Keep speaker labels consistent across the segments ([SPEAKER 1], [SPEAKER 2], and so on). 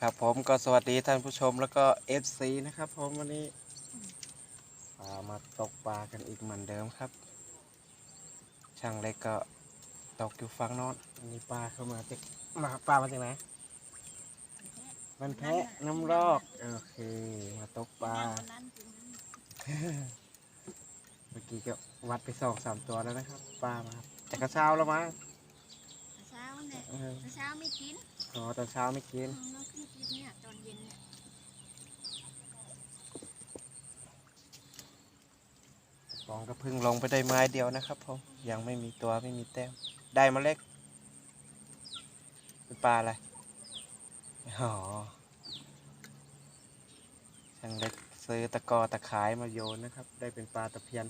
[SPEAKER 1] ครับผมก็สวัสดีท่านผู้ชมแล้วก็ FC นะครับผมวันนี้มาตกปลากันอีกเหมือนเดิมครับ ช่างเล็กก็ตกอยู่ฝั่งโน้นอันนี้ปลาเข้ามาจากมาปลามาจากไหนมันแพะน้ำรอกโอเคมาตกปลาเมื่อกี้ก็วัดไปสองสามตัวแล้วนะครับปลามาแต่กระเช้าแล้วมั้ง
[SPEAKER 2] เนี่ย
[SPEAKER 1] เออ
[SPEAKER 2] เช้าไม่กิน
[SPEAKER 1] อ๋อตอนเช้าไม่กิน
[SPEAKER 2] เราขึ้นกินเนี่ยตอนเย็นเนี่ย
[SPEAKER 1] ฟองก็เพิ่งลงไปได้ไม้เดียวนะครับผมยังไม่มีตัวไม่มีแต้ม ได้มาเล็กเป็นปลาอะไรอ๋อช่างเล็กซื้อตะกอตะขายมาโยนนะครับ ได้เป็นปลาตะเพียน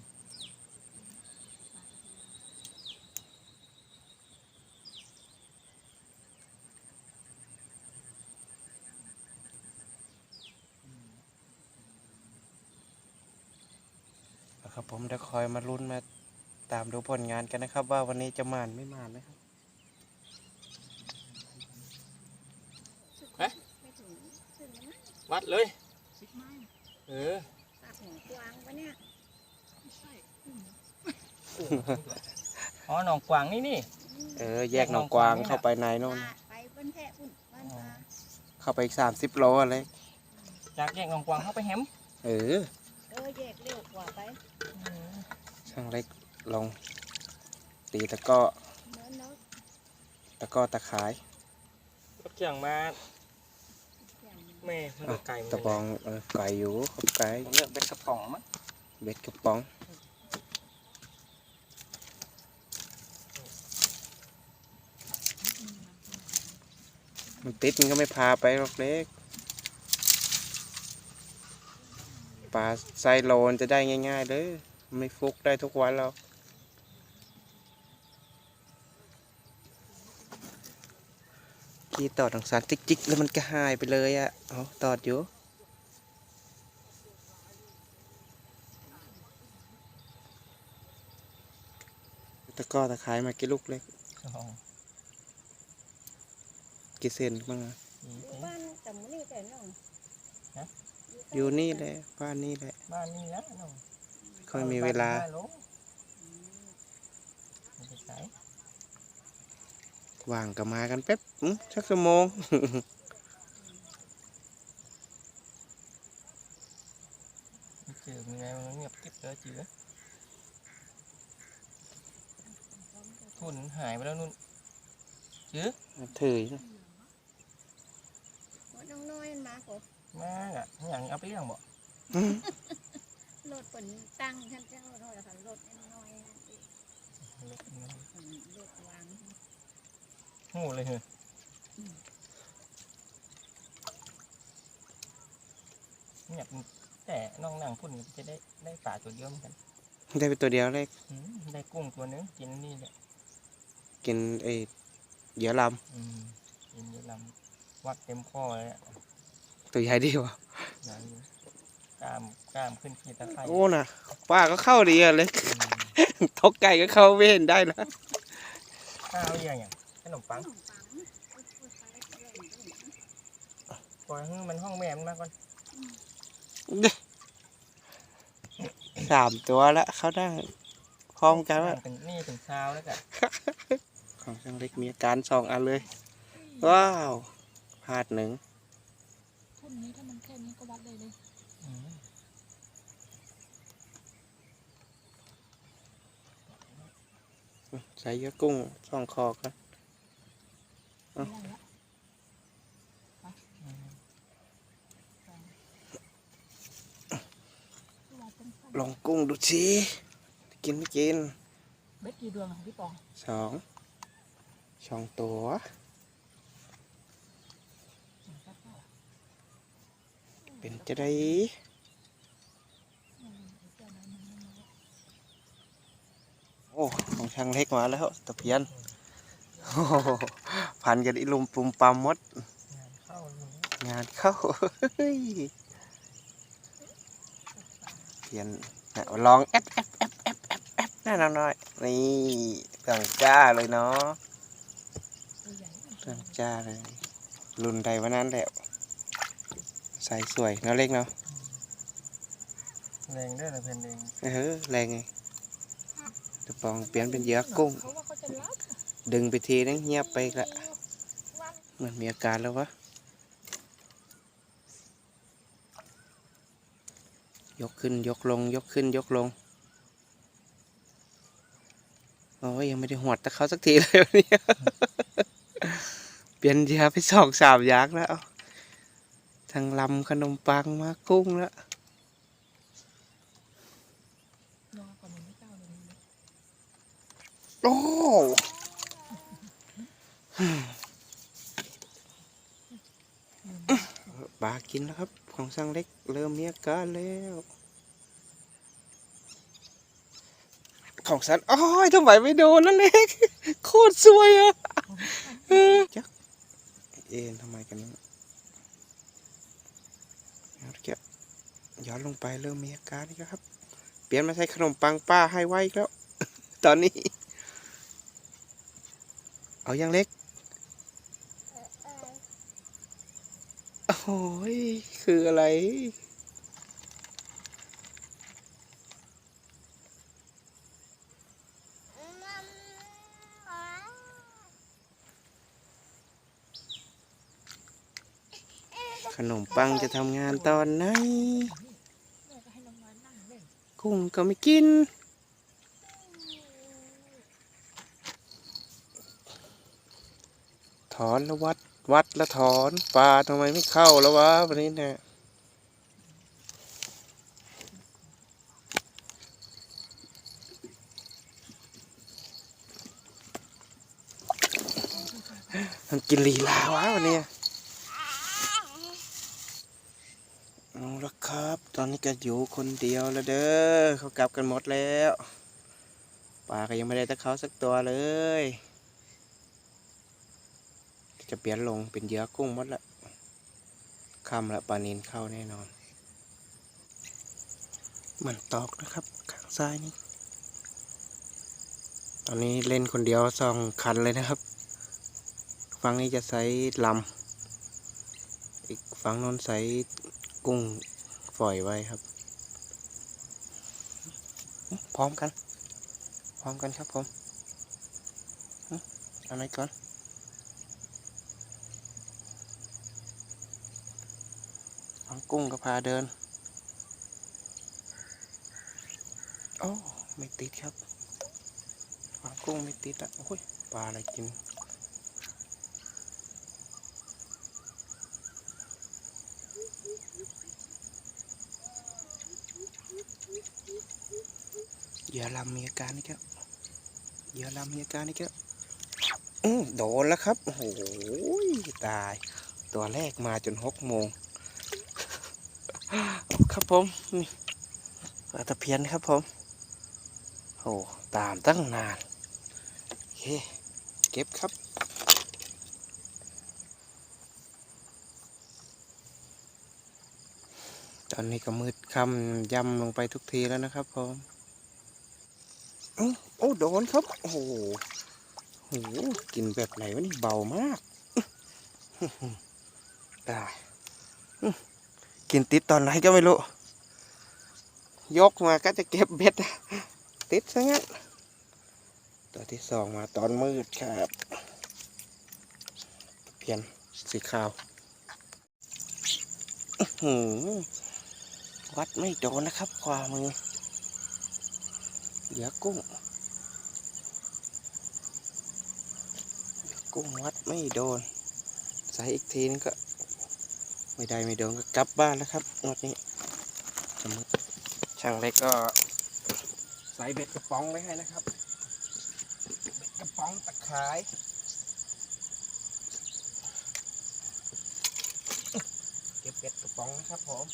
[SPEAKER 1] นะครับ ผมเดี๋ยวคอยมาลุ้นมาตามดูผลงานกันนะครับ ว่าวันนี้จะมานไม่มานนะครับ
[SPEAKER 2] ไม่ถึงถึงนะ
[SPEAKER 3] วัดเลย
[SPEAKER 2] สิบไม้
[SPEAKER 3] เออ
[SPEAKER 2] ปากหัวกวางปะเนี่ยไม่ใช่
[SPEAKER 3] อ๋อหนองกวางนี่นี่
[SPEAKER 1] เออ แยกหนองกวางเข้าไปในโน่น
[SPEAKER 2] ปลาไปบ้านแพะปุ่นบ้านปลา
[SPEAKER 1] เข้าไปอีกสามสิบโลอะไร
[SPEAKER 3] จากแยกหนองกวางเข้าไปแฮม
[SPEAKER 1] เออ
[SPEAKER 2] เออแยกเร็วกว่าไป
[SPEAKER 1] ช่างเล็กลองตีตะกร้อ
[SPEAKER 2] เนื้อเนื้อ
[SPEAKER 1] ตะกร้อตะขาย
[SPEAKER 3] รถเกี่ยงมา
[SPEAKER 2] อย่างนี้
[SPEAKER 3] แม่มันก็ไก่
[SPEAKER 1] ตะบองเออไก่อยู่ครับไก่
[SPEAKER 3] ผมเลือกเป็นกระป๋องมั้ง
[SPEAKER 1] เบ็ดกระป๋องมันติดมันก็ไม่พาไปหรอกเล็ก ปลาไซโลนจะได้ง่ายๆเลยไม่ฟุกได้ทุกวันแล้วขี่ตอดทางสารจิกๆ แล้วมันก็หายไปเลยอะเอาตอดอยู่ตะกร้อตะขายมากี่ลูกเล็ก
[SPEAKER 3] สอง
[SPEAKER 1] กี่เซนบ้างอะ
[SPEAKER 3] สี่
[SPEAKER 2] อยู่บ้านแต่มื้อนี้แต่น้อง
[SPEAKER 1] อยู่นี่แหละบ้านนี่แหละ
[SPEAKER 3] บ้านนี่นะน้อง
[SPEAKER 1] ค่อยมีเวลา
[SPEAKER 3] ลงไม่ไปไหน
[SPEAKER 1] ว่างก็มากันแป๊บอื้อสักชั่วโมง
[SPEAKER 3] ไม่เจอมีไงมันเงียบกิ๊บเลยเจือทุนหายไปแล้วนุ่นเจือ
[SPEAKER 1] ถือนะ
[SPEAKER 2] หัวน้องน้อยมันมาขอ
[SPEAKER 3] มาอะอย่างเอาไปเลี้ยงบ่
[SPEAKER 1] อื้อ
[SPEAKER 2] รถเปิ่นตั้งฉันจะรถเท่าไหร่ค่ะรถน้อยๆนั่นเองเพิ่นรถวาง
[SPEAKER 3] หูเลยเหรอเงียบแต่น้องนางพุ่นจะได้ได้ป่าตัวเดียวเหมือนกัน
[SPEAKER 1] ได้ไปตัวเดียวเล็ก
[SPEAKER 3] อืมได้กุ้งตัวนึงกินนี่แหละ
[SPEAKER 1] กินไอ้เหยื่อล
[SPEAKER 3] อืมกินเยอะลำวัดเต็มข้อเลยอะำ
[SPEAKER 1] ตัวใหญ่ดีวะ
[SPEAKER 3] ใหญ่อยู่กล้ามกล้ามขึ้นขีดตะไคร้
[SPEAKER 1] โอ้น่ะป้าก็เข้าดีอะเล็ก
[SPEAKER 3] อืม
[SPEAKER 1] ทกไก่ก็เข้าไม่เห็นได้แล้ว
[SPEAKER 3] ข้าวเรียงอย่างขนมปัง
[SPEAKER 2] ขนมปังโอ๊ยโอ๊ยไปแล้วไปแล้ว
[SPEAKER 3] ปล่อยให้มันห้องแม่มันมาก่อน
[SPEAKER 1] สามตัวละเข้าได้พร้อมกันว่า
[SPEAKER 3] ถึงนี่ถึงเช้าแล้วกัน
[SPEAKER 1] ของช่างเล็กมีอาการสองอันเลย ว้าวพลาดหนึ่ง
[SPEAKER 4] ทุ่ นนี้ถ้ามันแค่นี้ก็วัดเลยเลย
[SPEAKER 3] อืม
[SPEAKER 1] ใส่เยอะกุ้งสองคอกัน
[SPEAKER 4] ไม่ได้ละ
[SPEAKER 3] อืม
[SPEAKER 4] วัดเป็นสั้น
[SPEAKER 1] ลองกุ้งดูสิ กินไม่กิน
[SPEAKER 4] เบ็ดกี่ดวงอะพี่ปอง
[SPEAKER 1] สองสองตัว
[SPEAKER 4] สักเท่า
[SPEAKER 1] เป็นจะได้
[SPEAKER 4] อืมเดี๋ยวนั้นมันไม่มา
[SPEAKER 1] โอ้ของช่างเล็กมาแล้วตะเพียนโอ้พันกันอีลุมปุ่มปั๊มมด
[SPEAKER 3] งานเข้าเฮ้
[SPEAKER 1] ยเพียนลองแอปแอปแอปแอปแอปแอปน่นอนหน่อยนี่สั่งจ้าเลยเนาะเรื่องจ้าเลยรุ่นใดวันนั้นแหละ ใส่สวยเนาะเล็กเนาะ
[SPEAKER 3] แรงเด้อละเพิ่นเอง
[SPEAKER 1] เออแรงไงตะปองเปลี่ยนเป็นเหยื่อกุ้ง
[SPEAKER 4] เขาว่าเขาจะรับ
[SPEAKER 1] ดึงไปทีนึงเงียบไปอีกละเหมือนมีอาการแล้ววะ ยกขึ้นยกลง ยกขึ้นยกลงโอ้ยยังไม่ได้หวดตะเขาสักทีเลยวันนี้ เปลี่ยนเหยาไปสองสามอยางแล้ว ทางลำขนมปังมากุ้งแล้ว
[SPEAKER 4] นอนก่อนมันไม่เจ้าเลย
[SPEAKER 1] โอ้ปลากินแล้วครับ ของสังเล็กเริ่มมีอาการแล้ว ของสันโอ้ยทำไมไม่โดนนั่นเล็ก โคตรสวยอะเออจักเอ็นทำไมกันเนี่ยเอาเก็บ ย้อนลงไปเริ่มมีอาการอีกแล้วครับ เปลี่ยนมาใช้ขนมปังป้าให้ไว้แล้ว ตอนนี้ เอายังเล็ก โอ้ย คืออะไรขนมปังจะทำงานตอนไหน
[SPEAKER 4] แม่ก็ให้น้องน้อยนั่งเล่น
[SPEAKER 1] กุ้งก็ไม่กิน ถอนแล้ววัดวัดแล้วถอนปลาทำไมไม่เข้าแล้ววะวันนี้เนี่ยมันกินลีลาวะวันนี้ เอาละครับ ตอนนี้ก็อยู่คนเดียวแล้วเด้อเขากลับกันหมดแล้วปลาก็ยังไม่ได้ตะเขาสักตัวเลย จะเปลี่ยนลงเป็นเยื่อกุ้งหมดละคำละปลานินเข้าแน่นอน มันตอกนะครับ ข้างซ้ายนี่ตอนนี้เล่นคนเดียวสองคันเลยนะครับ ฝั่งนี้จะใส่ลำอีกฝั่งนนใส่ กุ้งฝอยไว้ครับ พร้อมกัน พร้อมกันครับผมเอาอะไรก่อนฟังกุ้งก็พาเดิน โอ้ ไม่ติดครับฟังกุ้งไม่ติดอะโอ้ยปลาอะไรกิน อย่าลำมีอาการนี่ครับอย่าลำมีอาการนี่ครับอื้อโดนแล้วครับโอ้โหตาย ตัวแรกมาจนหกโมงครับผมนี่ปลาตะเพียนครับผมโอ้ตามตั้งนานโอเคเก็บครับตอนนี้ก็มืดค่ำย่ำลงไปทุกทีแล้วนะครับผม อื้อโอ้โดนครับ โอ้โหโหกินแบบไหนวะนี่เบามากได้กินติดตอนไหนก็ไม่รู้ ยกมาก็จะเก็บเบ็ด ติดซะงั้น ตัวที่สองมาตอนมืดครับ เพียนสีขาวอื้อหือวัดไม่โดนนะครับขวามือ เหลือกุ้งกุ้งวัดไม่โดน ใส่อีกทีนึงก็ ไม่ได้ไม่โดนก็กลับบ้านแล้วครับงวดนี้จมืดช่างเล็กก็ใส่เบ็ดกระป๋องไว้ให้นะครับเบ็ดกระป๋องตะขายเก็บเบ็ดกระป๋องนะครับผม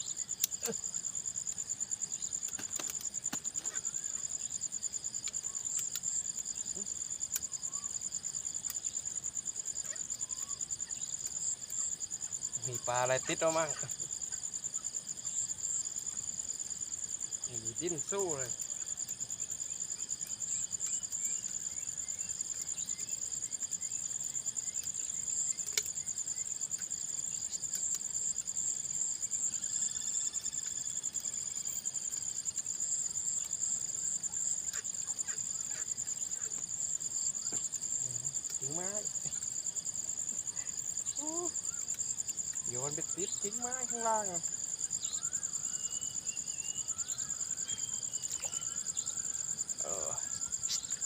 [SPEAKER 1] มีปลาอะไรติดเรามั่งดิ้นสู้เลยถึงไม้ ยนไปติดทิ้งไม้ข้างล่างเออ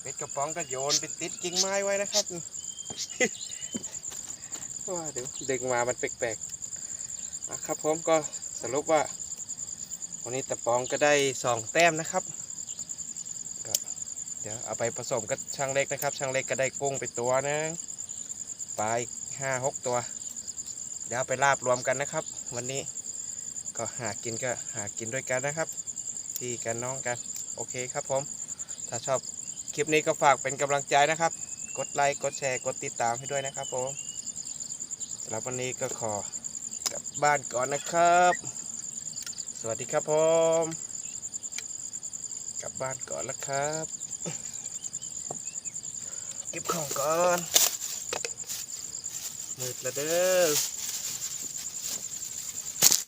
[SPEAKER 1] เม็ดกระป๋องก็โยนไปติดกิ่งไม้ไว้นะครับว่าเดี๋ยวดึงมามันแปลกๆนะครับผมก็สรุปว่า วันนี้ตะปองก็ได้สองแต้มนะครับเดี๋ยวเอาไปผสมกับช่างเล็กนะครับ ช่างเล็กก็ได้กุ้งไปตัวนึงปลาอีกห้าหกตัว เดี๋ยวไปลาบรวมกันนะครับ วันนี้ก็หากินก็หากินด้วยกันนะครับ พี่กันน้องกัน โอเคครับผม ถ้าชอบคลิปนี้ก็ฝากเป็นกำลังใจนะครับ กดไลค์กดแชร์กดติดตามให้ด้วยนะครับผมสำหรับวันนี้ก็ขอกลับบ้านก่อนนะครับ สวัสดีครับผม กลับบ้านก่อนแล้วครับเก็บของก่อนมืดล้วเด้อ